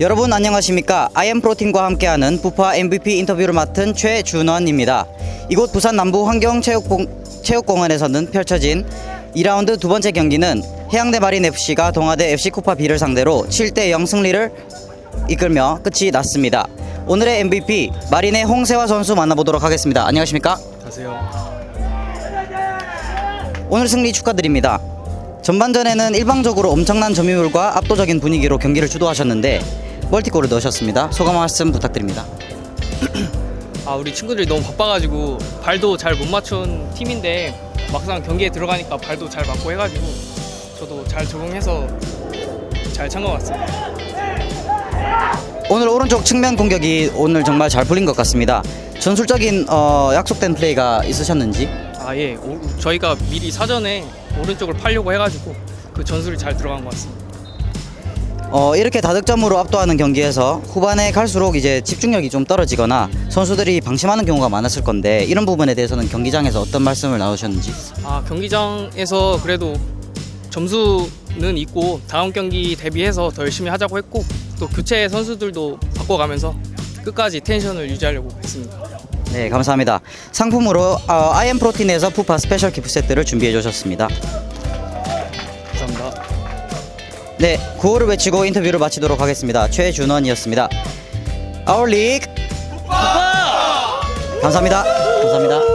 여러분 안녕하십니까? 아이엠 프로팀과 함께하는 부파 MVP 인터뷰를 맡은 최준원입니다. 이곳 부산 남부 환경체육공, 체육공원에서는 펼쳐진 2라운드 두 번째 경기는 해양대 마린 FC가 동아대 FC 쿠파 B를 상대로 7대 0 승리를 이끌며 끝이 났습니다. 오늘의 MVP 마린의 홍세화 선수 만나보도록 하겠습니다. 안녕하십니까? 안녕하세요. 오늘 승리 축하드립니다. 전반전에는 일방적으로 엄청난 점유율과 압도적인 분위기로 경기를 주도하셨는데 멀티골을 넣으셨습니다. 소감 말씀 부탁드립니다. 아 우리 친구들이 너무 바빠가지고 발도 잘 못 맞춘 팀인데 막상 경기에 들어가니까 발도 잘 맞고 해가지고 저도 잘 적응해서 잘 찬 것 같습니다. 오늘 오른쪽 측면 공격이 오늘 정말 잘 풀린 것 같습니다. 전술적인 어, 약속된 플레이가 있으셨는지 아 예, 오- 저희가 미리 사전에 오른쪽을 팔려고 해가지고 그 전술이 잘 들어간 것 같습니다. 어, 이렇게 다득점으로 압도하는 경기에서 후반에 갈수록 이제 집중력이 좀 떨어지거나 선수들이 방심하는 경우가 많았을 건데 이런 부분에 대해서는 경기장에서 어떤 말씀을 나누셨는지 아 경기장에서 그래도 점수는 있고 다음 경기 대비해서 더 열심히 하자고 했고 또 교체 선수들도 바꿔가면서 끝까지 텐션을 유지하려고 했습니다. 네 감사합니다. 상품으로 어, 아이엠 프로틴에서 푸파 스페셜 기프 세트를 준비해 주셨습니다. 감사합니다. 네, 구호를 외치고 인터뷰를 마치도록 하겠습니다. 최준원이었습니다. 아울릭 감사합니다. 감사합니다.